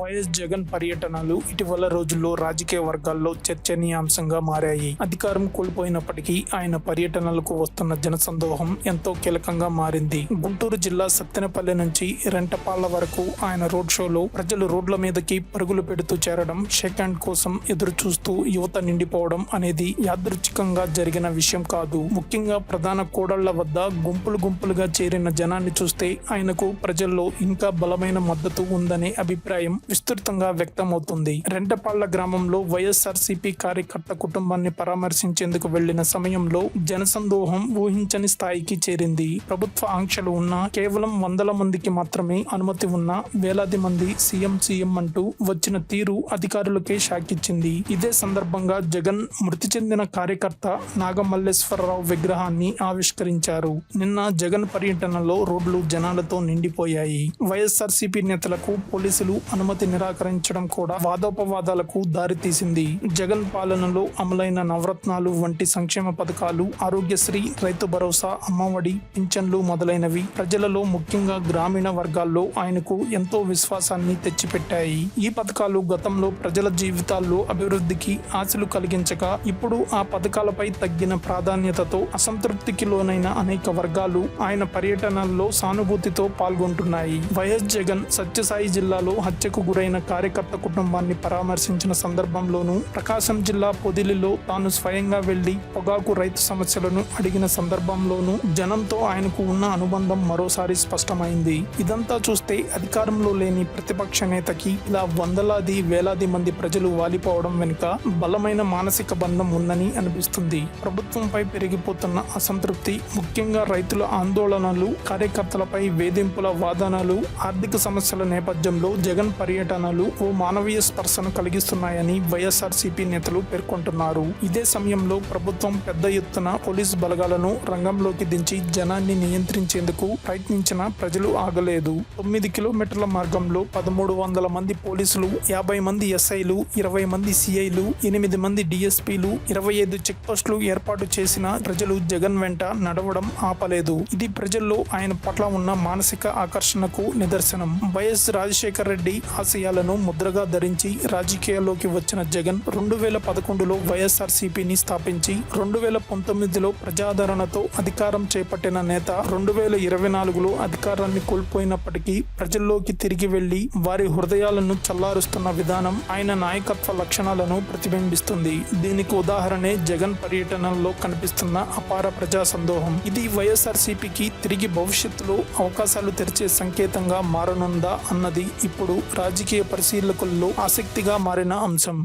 YS Jagan పర్యటనలు ఇటీవల రోజుల్లో రాజకీయ వర్గాల్లో చర్చనీయాంశంగా మారాయి. అధికారం కోల్పోయినప్పటికీ ఆయన పర్యటనలకు వస్తున్న జనసందోహం ఎంతో కీలకంగా మారింది. గుంటూరు జిల్లా సత్తెనపల్లి నుంచి రెంటపాళ్ళ వరకు ఆయన రోడ్ షోలో ప్రజలు రోడ్ల మీదకి పరుగులు పెడుతూ చేరడం షేక్ హ్యాండ్ కోసం ఎదురు చూస్తూ యువత నిండిపోవడం అనేది యాదృచ్ఛికంగా జరిగిన విషయం కాదు. ముఖ్యంగా ప్రధాన కోడళ్ళ వద్ద గుంపులు గుంపులుగా చేరిన జనాన్ని చూస్తే ఆయనకు ప్రజల్లో ఇంకా బలమైన మద్దతు ఉందనే అభిప్రాయం విస్తృతంగా వ్యక్తమవుతుంది. రెంటపాళ్ళ గ్రామంలో వైఎస్ఆర్సీపీ కార్యకర్త కుటుంబాన్ని పరామర్శించేందుకు వెళ్ళిన సమయంలో జనసందోహం ఊహించని స్థాయికి చేరింది. ప్రభుత్వ ఆంక్షలు ఉన్నా కేవలం వందల మందికి మాత్రమే అనుమతి ఉన్న వేలాది మంది సీఎం సీఎం అంటూ వచ్చిన తీరు అధికారులకే షాకిచ్చింది. ఇదే సందర్భంగా జగన్ మృతి చెందిన కార్యకర్త నాగమల్లేశ్వరరావు విగ్రహాన్ని ఆవిష్కరించారు. నిన్న జగన్ పర్యటనలో రోడ్లు జనాలతో నిండిపోయాయి. వైఎస్ఆర్సీపీ నేతలకు పోలీసులు అనుమతి నిరాకరించడం కూడా వాదోపవాదాలకు దారితీసింది. జగన్ పాలనలో అమలైన నవరత్నాలు వంటి సంక్షేమ పథకాలు ఆరోగ్యశ్రీ రైతు భరోసా అమ్మఒడి పింఛన్లు మొదలైనవి ప్రజలలో ముఖ్యంగా గ్రామీణ వర్గాల్లో ఆయనకు ఎంతో విశ్వాసాన్ని తెచ్చిపెట్టాయి. ఈ పథకాలు గతంలో ప్రజల జీవితాల్లో అభివృద్ధికి ఆశలు కలిగించగా ఇప్పుడు ఆ పథకాలపై తగ్గిన ప్రాధాన్యతతో అసంతృప్తికి లోనైన అనేక వర్గాలు ఆయన పర్యటనల్లో సానుభూతితో పాల్గొంటున్నాయి. వైఎస్ జగన్ సత్యసాయి జిల్లాలో హత్యకు గురైన కార్యకర్త కుటుంబాన్ని పరామర్శించిన సందర్భంలోనూ ప్రకాశం జిల్లా పొదిలిలో తాను స్వయంగా వెళ్ళి పొగాకు రైతు సమస్యలను అడిగిన సందర్భంలోనూ జనంతో ఆయనకు ఉన్న అనుబంధం మరోసారి స్పష్టమైంది. ఇదంతా చూస్తే అధికారంలో లేని ప్రతిపక్ష నేతకి ఇలా వందలాది వేలాది మంది ప్రజలు వాలిపోవడం వెనుక బలమైన మానసిక బంధం ఉందని అనిపిస్తుంది. ప్రభుత్వంపై పెరిగిపోతున్న అసంతృప్తి ముఖ్యంగా రైతుల ఆందోళనలు కార్యకర్తలపై వేధింపుల వాదనలు ఆర్థిక సమస్యల నేపథ్యంలో జగన్ పర్యటనలు ఓ మానవీయ స్పర్శను కలిగిస్తున్నాయని వైఎస్ఆర్సీపీ నేతలు పేర్కొంటున్నారు. ఇదే సమయంలో ప్రభుత్వం పెద్ద ఎత్తున పోలీస్ బలగాలను రంగంలోకి దించి జనాన్ని నియంత్రించేందుకు ప్రయత్నించిన ప్రజలు ఆగలేదు. తొమ్మిది కిలోమీటర్ల మార్గంలో పదమూడు వందల మంది పోలీసులు యాభై మంది ఎస్ఐలు ఇరవై మంది సిఐలు ఎనిమిది మంది డిఎస్పీలు ఇరవై ఐదు చెక్ పోస్టులు ఏర్పాటు చేసిన ప్రజలు జగన్ వెంట నడవడం ఆపలేదు. ఇది ప్రజల్లో ఆయన పట్ల ఉన్న మానసిక ఆకర్షణకు నిదర్శనం. వైఎస్ రాజశేఖర రెడ్డి ఆశయాలను ముద్రగా ధరించి రాజకీయాల్లోకి వచ్చిన జగన్ రెండు వేల పదకొండులో వైఎస్ఆర్ సిపిని స్థాపించి రెండు వేల పంతొమ్మిదిలో ప్రజాదరణతో అధికారం చేపట్టిన నేత రెండు వేల ఇరవై నాలుగులో అధికారాన్ని కోల్పోయినప్పటికీ ప్రజల్లోకి తిరిగి వెళ్ళి వారి హృదయాలను చల్లారుస్తున్న విధానం ఆయన నాయకత్వ లక్షణాలను ప్రతిబింబిస్తుంది. దీనికి ఉదాహరణే జగన్ పర్యటనలో కనిపిస్తున్న అపార ప్రజా సందోహం. ఇది వైఎస్ఆర్ సిపికి తిరిగి భవిష్యత్తులో అవకాశాలు తెరిచే సంకేతంగా మారనుందా అన్నది ఇప్పుడు రాజకీయ పరిశీలకుల్లో ఆసక్తిగా మారిన అంశం.